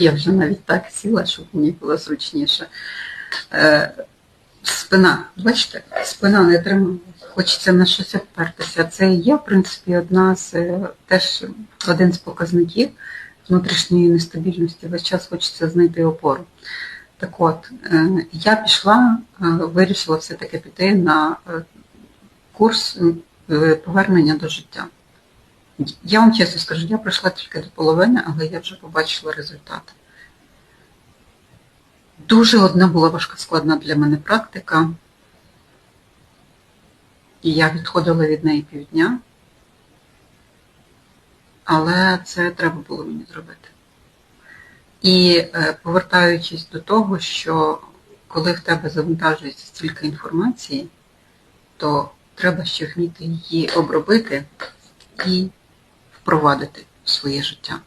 Я вже навіть так сіла, щоб мені було зручніше. Е, Спина, бачите, спина не тримає. Хочеться на щось опертися. Це є, в принципі, одна з е, теж один з показників внутрішньої нестабільності. Весь час хочеться знайти опору. Так от, е, я пішла, вирішила все-таки піти на курс повернення до життя. Я вам чесно скажу, я пройшла тільки до половини, але я вже побачила результати. Дуже одна була важка складна для мене практика. І я відходила від неї півдня. Але це треба було мені зробити. І е, повертаючись до того, що коли в тебе завантажується стільки інформації, то треба ще вміти її обробити і впровадити своє життя.